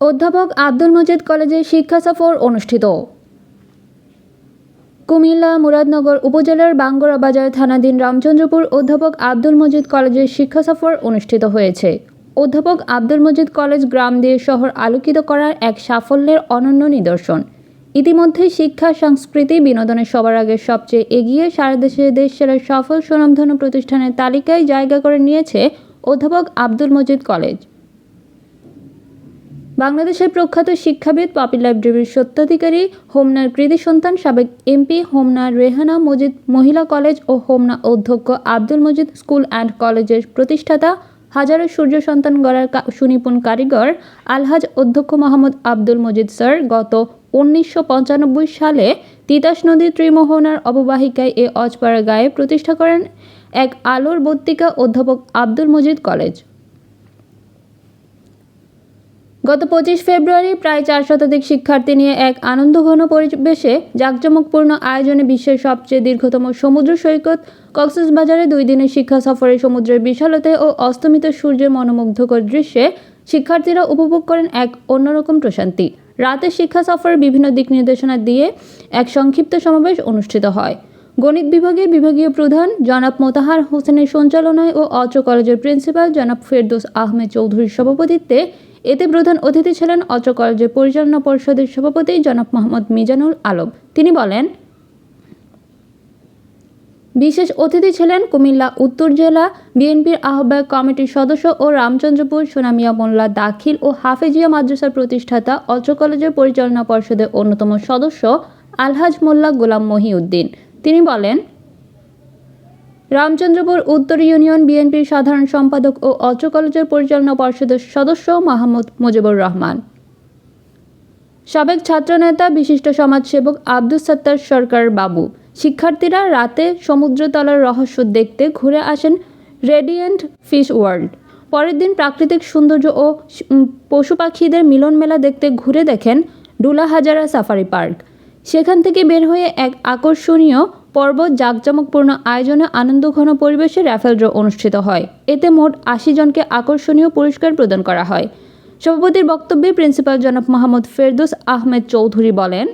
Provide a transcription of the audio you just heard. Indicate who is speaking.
Speaker 1: অধ্যাপক আব্দুল মজিদ কলেজে শিক্ষা সফর অনুষ্ঠিত। কুমিল্লা মুরাদনগর উপজেলার বাঙ্গরা বাজার থানাধীন রামচন্দ্রপুর অধ্যাপক আব্দুল মজিদ কলেজের শিক্ষা সফর অনুষ্ঠিত হয়েছে। অধ্যাপক আব্দুল মজিদ কলেজ গ্রাম দিয়ে শহর আলোকিত করার এক সাফল্যের অনন্য নিদর্শন। ইতিমধ্যে শিক্ষা, সংস্কৃতি বিনোদনের সবার আগে সবচেয়ে এগিয়ে সারা দেশে দেশ সেরা সফল সুনামধন্য প্রতিষ্ঠানের তালিকায় জায়গা করে নিয়েছে অধ্যাপক আব্দুল মজিদ কলেজ। বাংলাদেশের প্রখ্যাত শিক্ষাবিদ পপি লাইব্রেরির সত্ত্বাধিকারী হোমনার কৃতি সন্তান সাবেক এমপি হোমনা রেহানা মজিদ মহিলা কলেজ ও হোমনা অধ্যক্ষ আব্দুল মজিদ স্কুল অ্যান্ড কলেজের প্রতিষ্ঠাতা হাজারো সূর্য সন্তান গড়ার সুনিপুণ কারিগর আলহাজ অধ্যক্ষ মোহাম্মদ আব্দুল মজিদ স্যার গত উনিশশো পঁচানব্বই সালে তিতাস নদী ত্রিমোহনার অববাহিকায় এ অজপাড়া গায়ে প্রতিষ্ঠা করেন এক আলোর বত্তিকা অধ্যাপক আব্দুল মজিদ কলেজ। গত পঁচিশ ফেব্রুয়ারি প্রায় চার শতাধিক শিক্ষার্থী নিয়ে এক আনন্দঘন পরিবেশে জাঁকজমকপূর্ণ আয়োজনে বিশ্বের সবচেয়ে দীর্ঘতম সমুদ্র সৈকত কক্সবাজারে দুই দিনের শিক্ষা সফরে সমুদ্রের বিশালতায় ও অস্তমিত সূর্যের মনোমুগ্ধকর দৃশ্যে শিক্ষার্থীরা উপভোগ করেন এক অন্যরকম প্রশান্তি। রাতে শিক্ষা সফরের বিভিন্ন দিক নির্দেশনা দিয়ে এক সংক্ষিপ্ত সমাবেশ অনুষ্ঠিত হয়। গণিত বিভাগের বিভাগীয় প্রধান জনাব মোতাহার হোসেনের সঞ্চালনায় ও অত্র কলেজের প্রিন্সিপাল জনাব ফেরদৌস আহমেদ চৌধুরীর সভাপতিত্বে এতে প্রধান অতিথি ছিলেন অত্র কলেজের পরিচালনা পরিষদের সভাপতি জনাব মোহাম্মদ মিজানুল আলম। তিনি বলেন, বিশেষ অতিথি ছিলেন কুমিল্লা, উত্তর জেলা বিএনপির আহ্বায়ক কমিটির সদস্য ও রামচন্দ্রপুর সোনামিয়া মোল্লা দাখিল ও হাফেজিয়া মাদ্রাসার প্রতিষ্ঠাতা অত্র কলেজের পরিচালনা পরিষদের অন্যতম সদস্য আলহাজ মোল্লা গোলাম মহিউদ্দিন। তিনি বলেন রামচন্দ্রপুর উত্তর ইউনিয়ন বিএনপির সাধারণ সম্পাদক ও অত্র কলেজের পরিচালনা পর্ষদের সদস্য মাহমুদ মুজিবুর রহমান। সাবেক ছাত্রনেতা, বিশিষ্ট সমাজসেবক আব্দুস সত্তার সরকার বাবু। শিক্ষার্থীরা রাতে সমুদ্রতলার রহস্য দেখতে ঘুরে আসেন রেডিয়েন্ট ফিশ ওয়ার্ল্ড। পরের দিন প্রাকৃতিক সৌন্দর্য ও পশু পাখিদের মিলন মেলা দেখতে ঘুরে দেখেন ডুলা হাজারা সাফারি পার্ক। সেখান থেকে বের হয়ে এক আকর্ষণীয় পর্ব জাঁকজমকপূর্ণ আয়োজনে আনন্দঘন পরিবেশে র্যাফেল ড্র অনুষ্ঠিত হয়। এতে মোট আশি জনকে আকর্ষণীয় পুরস্কার প্রদান করা হয়। সভাপতির বক্তব্যে প্রিন্সিপাল জনাব মোহাম্মদ ফেরদোস আহমেদ চৌধুরী বলেন